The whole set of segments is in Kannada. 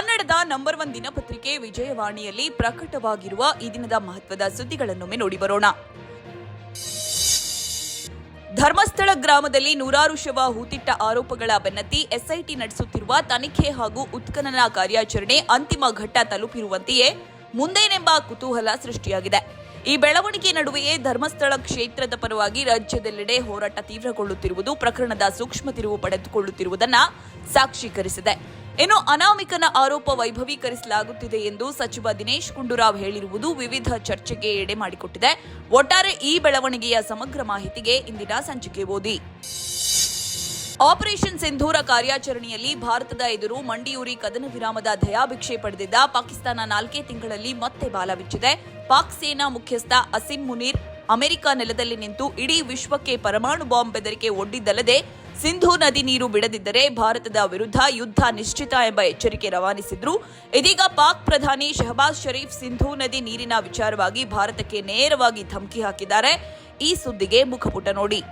ಕನ್ನಡದ ನಂಬರ್ ಒನ್ ದಿನಪತ್ರಿಕೆ ವಿಜಯವಾಣಿಯಲ್ಲಿ ಪ್ರಕಟವಾಗಿರುವ ಈ ದಿನದ ಮಹತ್ವದ ಸುದ್ದಿಗಳನ್ನೊಮ್ಮೆ ನೋಡಿ ಬರೋಣ. ಧರ್ಮಸ್ಥಳ ಗ್ರಾಮದಲ್ಲಿ ನೂರಾರು ಶವ, ಹೂತಿಟ್ಟ ಆರೋಪಗಳ ಬೆನ್ನತ್ತಿ ಎಸ್ಐಟಿ ನಡೆಸುತ್ತಿರುವ ತನಿಖೆ ಹಾಗೂ ಉತ್ಖನನ ಕಾರ್ಯಾಚರಣೆ ಅಂತಿಮ ಘಟ್ಟ ತಲುಪಿರುವಂತೆಯೇ ಮುಂದೇನೆಂಬ ಕುತೂಹಲ ಸೃಷ್ಟಿಯಾಗಿದೆ. ಈ ಬೆಳವಣಿಗೆ ನಡುವೆಯೇ ಧರ್ಮಸ್ಥಳ ಕ್ಷೇತ್ರದ ಪರವಾಗಿ ರಾಜ್ಯದೆಲ್ಲೆಡೆ ಹೋರಾಟ ತೀವ್ರಗೊಳ್ಳುತ್ತಿರುವುದು ಪ್ರಕರಣದ ಸೂಕ್ಷ್ಮ ತಿರುವು ಪಡೆದುಕೊಳ್ಳುತ್ತಿರುವುದನ್ನು ಸಾಕ್ಷೀಕರಿಸಿದೆ. ಇನ್ನು ಅನಾಮಿಕನ ಆರೋಪ ವೈಭವೀಕರಿಸಲಾಗುತ್ತಿದೆ ಎಂದು ಸಚಿವ ದಿನೇಶ್ ಗುಂಡೂರಾವ್ ಹೇಳಿರುವುದು ವಿವಿಧ ಚರ್ಚೆಗೆ ಎಡೆ ಮಾಡಿಕೊಟ್ಟಿದೆ. ಒಟ್ಟಾರೆ ಈ ಬೆಳವಣಿಗೆಯ ಸಮಗ್ರ ಮಾಹಿತಿಗೆ ಇಂದಿನ ಸಂಚಿಕೆ ಓದಿ. ಆಪರೇಷನ್ ಸಿಂಧೂರ ಕಾರ್ಯಾಚರಣೆಯಲ್ಲಿ ಭಾರತದ ಎದುರು ಮಂಡಿಯೂರಿ ಕದನ ವಿರಾಮದ ದಯಾಭಿಕ್ಷೆ ಪಡೆದಿದ್ದ ಪಾಕಿಸ್ತಾನ ನಾಲ್ಕೇ ತಿಂಗಳಲ್ಲಿ ಮತ್ತೆ ಬಾಲ ಬಿಚ್ಚಿದೆ. ಪಾಕ್ ಸೇನಾ ಮುಖ್ಯಸ್ಥ ಅಸಿಂ ಮುನೀರ್ ಅಮೆರಿಕ ನೆಲದಲ್ಲಿ ನಿಂತು ಇಡೀ ವಿಶ್ವಕ್ಕೆ ಪರಮಾಣು ಬಾಂಬ್ ಬೆದರಿಕೆ ಒಡ್ಡಿದ್ದಲ್ಲದೆ ಸಿಂಧೂ ನದಿ ನೀರು ಬಿಡದಿದ್ದರೆ ಭಾರತದ ವಿರುದ್ಧ ಯುದ್ಧ ನಿಶ್ಚಿತ ಎಂಬ ಎಚ್ಚರಿಕೆ ರವಾನಿಸಿದ್ರು. ಇದೀಗ ಪಾಕ್ ಪ್ರಧಾನಿ ಶಹಬಾಜ್ ಷರೀಫ್ ಸಿಂಧೂ ನದಿ ನೀರಿನ ವಿಚಾರವಾಗಿ ಭಾರತಕ್ಕೆ ನೇರವಾಗಿ ಧಮಕಿ ಹಾಕಿದ್ದಾರೆ. ಈ ಸುದ್ದಿಗೆ ಮುಖಪುಟ ನೋಡಿ.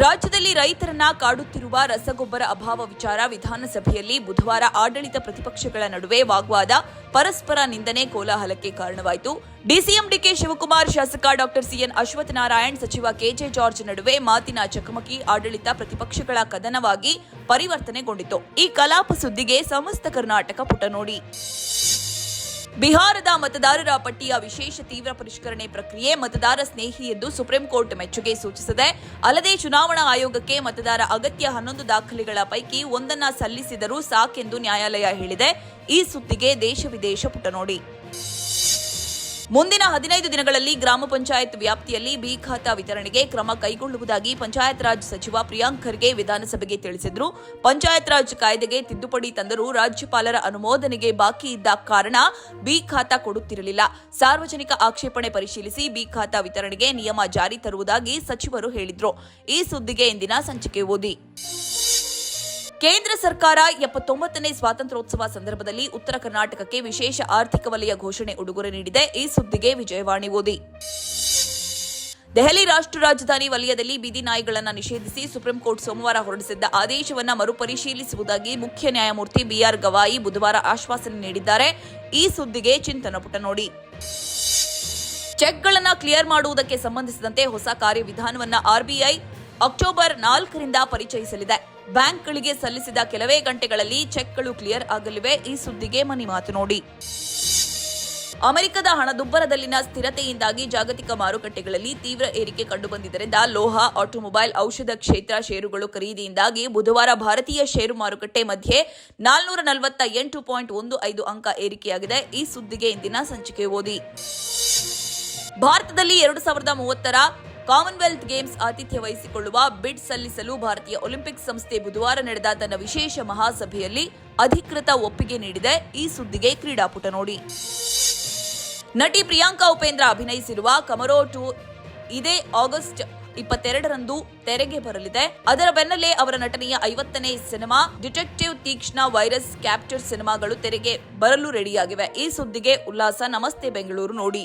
ರಾಜ್ಯದಲ್ಲಿ ರೈತರನ್ನ ಕಾಡುತ್ತಿರುವ ರಸಗೊಬ್ಬರ ಅಭಾವ ವಿಚಾರ ವಿಧಾನಸಭೆಯಲ್ಲಿ ಬುಧವಾರ ಆಡಳಿತ ಪ್ರತಿಪಕ್ಷಗಳ ನಡುವೆ ವಾಗ್ವಾದ ಪರಸ್ಪರ ನಿಂದನೆ ಕೋಲಾಹಲಕ್ಕೆ ಕಾರಣವಾಯಿತು. ಡಿಸಿಎಂ ಡಿಕೆ ಶಿವಕುಮಾರ್ ಶಾಸಕ ಡಾಕ್ಟರ್ ಸಿಎನ್ ಅಶ್ವಥ್ ನಾರಾಯಣ್ ಸಚಿವ ಕೆಜೆ ಜಾರ್ಜ್ ನಡುವೆ ಮಾತಿನ ಚಕಮಕಿ ಆಡಳಿತ ಪ್ರತಿಪಕ್ಷಗಳ ಕದನವಾಗಿ ಪರಿವರ್ತನೆಗೊಂಡಿತು ಈ ಕಲಾಪ ಸುದ್ದಿಗೆ ಸಮಸ್ತ ಕರ್ನಾಟಕ ಪುಟ ನೋಡಿ. ಬಿಹಾರದ ಮತದಾರರ ಪಟ್ಟಿಯ ವಿಶೇಷ ತೀವ್ರ ಪರಿಷ್ಕರಣೆ ಪ್ರಕ್ರಿಯೆ ಮತದಾರ ಸ್ನೇಹಿ ಎಂದು ಸುಪ್ರೀಂ ಕೋರ್ಟ್ ಮೆಚ್ಚುಗೆ ಸೂಚಿಸಿದೆ. ಅಲ್ಲದೆ ಚುನಾವಣಾ ಆಯೋಗಕ್ಕೆ ಮತದಾರ ಅಗತ್ಯ ಹನ್ನೊಂದು ದಾಖಲೆಗಳ ಪೈಕಿ ಒಂದನ್ನ ಸಲ್ಲಿಸಿದರೂ ಸಾಕೆಂದು ನ್ಯಾಯಾಲಯ ಹೇಳಿದೆ. ಈ ಸುದ್ದಿಗೆ ದೇಶ ವಿದೇಶ ಪುಟ ನೋಡಿ ಮುಂದಿನ ಹದಿನೈದು ದಿನಗಳಲ್ಲಿ ಗ್ರಾಮ ಪಂಚಾಯತ್ ವ್ಯಾಪ್ತಿಯಲ್ಲಿ ಬಿ ಖಾತಾ ವಿತರಣೆಗೆ ಕ್ರಮ ಕೈಗೊಳ್ಳುವುದಾಗಿ ಪಂಚಾಯತ್ ರಾಜ್ ಸಚಿವ ಪ್ರಿಯಾಂಕ್ ಖರ್ಗೆ ವಿಧಾನಸಭೆಗೆ ತಿಳಿಸಿದ್ರು. ಪಂಚಾಯತ್ ರಾಜ್ ಕಾಯ್ದೆಗೆ ತಿದ್ದುಪಡಿ ತಂದರೂ ರಾಜ್ಯಪಾಲರ ಅನುಮೋದನೆಗೆ ಬಾಕಿ ಇದ್ದ ಕಾರಣ ಬಿ ಖಾತಾ ಕೊಡುತ್ತಿರಲಿಲ್ಲ. ಸಾರ್ವಜನಿಕ ಆಕ್ಷೇಪಣೆ ಪರಿಶೀಲಿಸಿ ಬಿ ಖಾತಾ ವಿತರಣೆಗೆ ನಿಯಮ ಜಾರಿ ತರುವುದಾಗಿ ಸಚಿವರು ಹೇಳಿದ್ರು. ಈ ಸುದ್ದಿಗೆ ಇಂದಿನ ಸಂಚಿಕೆ ಓದಿ. ಕೇಂದ್ರ ಸರ್ಕಾರ ಎಪ್ಪತ್ತೊಂಬತ್ತನೇ ಸ್ವಾತಂತ್ರ್ಯೋತ್ಸವ ಸಂದರ್ಭದಲ್ಲಿ ಉತ್ತರ ಕರ್ನಾಟಕಕ್ಕೆ ವಿಶೇಷ ಆರ್ಥಿಕ ವಲಯ ಘೋಷಣೆ ಉಡುಗೊರೆ ನೀಡಿದೆ. ಈ ಸುದ್ದಿಗೆ ವಿಜಯವಾಣಿ ಓದಿ. ದೆಹಲಿ ರಾಷ್ಟ್ರ ರಾಜಧಾನಿ ವಲಯದಲ್ಲಿ ಬೀದಿ ನಾಯಿಗಳನ್ನು ನಿಷೇಧಿಸಿ ಸುಪ್ರೀಂ ಕೋರ್ಟ್ ಸೋಮವಾರ ಹೊರಡಿಸಿದ್ದ ಆದೇಶವನ್ನು ಮರುಪರಿಶೀಲಿಸುವುದಾಗಿ ಮುಖ್ಯ ನ್ಯಾಯಮೂರ್ತಿ ಬಿಆರ್ ಗವಾಯಿ ಬುಧವಾರ ಆಶ್ವಾಸನೆ ನೀಡಿದ್ದಾರೆ. ಈ ಸುದ್ದಿಗೆ ಚಿಂತನ ಪುಟ ನೋಡಿ. ಚೆಕ್ಗಳನ್ನು ಕ್ಲಿಯರ್ ಮಾಡುವುದಕ್ಕೆ ಸಂಬಂಧಿಸಿದಂತೆ ಹೊಸ ಕಾರ್ಯವಿಧಾನವನ್ನು ಆರ್ಬಿಐ ಅಕ್ಟೋಬರ್ ನಾಲ್ಕರಿಂದ ಪರಿಚಯಿಸಲಿದೆ. ಬ್ಯಾಂಕ್ಗಳಿಗೆ ಸಲ್ಲಿಸಿದ ಕೆಲವೇ ಗಂಟೆಗಳಲ್ಲಿ ಚೆಕ್ಗಳು ಕ್ಲಿಯರ್ ಆಗಲಿವೆ. ಈ ಸುದ್ದಿಗೆ ಮನಿ ಮಾತು ನೋಡಿ. ಅಮೆರಿಕದ ಹಣದುಬ್ಬರದಲ್ಲಿನ ಸ್ಥಿರತೆಯಿಂದಾಗಿ ಜಾಗತಿಕ ಮಾರುಕಟ್ಟೆಗಳಲ್ಲಿ ತೀವ್ರ ಏರಿಕೆ ಕಂಡುಬಂದಿದ್ದರಿಂದ ಲೋಹ, ಆಟೋಮೊಬೈಲ್, ಔಷಧ ಕ್ಷೇತ್ರ ಷೇರುಗಳು ಖರೀದಿಯಿಂದಾಗಿ ಬುಧವಾರ ಭಾರತೀಯ ಷೇರು ಮಾರುಕಟ್ಟೆ ಮಧ್ಯೆ ನಾಲ್ನೂರ ನಲವತ್ತ ಎಂಟು ಪಾಯಿಂಟ್ ಒಂದು ಐದು ಅಂಕ ಏರಿಕೆಯಾಗಿದೆ. ಈ ಸುದ್ದಿಗೆ ಇಂದಿನ ಸಂಚಿಕೆ ಓದಿ. ಭಾರತದಲ್ಲಿ ಎರಡು ಸಾವಿರದ ಮೂವತ್ತರ ಕಾಮನ್ವೆಲ್ತ್ ಗೇಮ್ಸ್ ಆತಿಥ್ಯ ವಹಿಸಿಕೊಳ್ಳುವ ಬಿಡ್ ಸಲ್ಲಿಸಲು ಭಾರತೀಯ ಒಲಿಂಪಿಕ್ ಸಂಸ್ಥೆ ಬುಧವಾರ ನಡೆದ ತನ್ನ ವಿಶೇಷ ಮಹಾಸಭೆಯಲ್ಲಿ ಅಧಿಕೃತ ಒಪ್ಪಿಗೆ ನೀಡಿದೆ. ಈ ಸುದ್ದಿಗೆ ಕ್ರೀಡಾಪುಟ ನೋಡಿ. ನಟಿ ಪ್ರಿಯಾಂಕಾ ಉಪೇಂದ್ರ ಅಭಿನಯಿಸಿರುವ ಕಮರೋ ಟು ಇದೇ ಆಗಸ್ಟ್ ಇಪ್ಪತ್ತೆರಡರಂದು ತೆರೆಗೆ ಬರಲಿದೆ. ಅದರ ಬೆನ್ನಲ್ಲೇ ಅವರ ನಟನೆಯ ಐವತ್ತನೇ cinema detective Teekshna virus capture ಸಿನಿಮಾಗಳು ತೆರೆಗೆ ಬರಲು ರೆಡಿಯಾಗಿವೆ. ಈ ಸುದ್ದಿಗೆ ಉಲ್ಲಾಸ. ನಮಸ್ತೆ ಬೆಂಗಳೂರು ನೋಡಿ.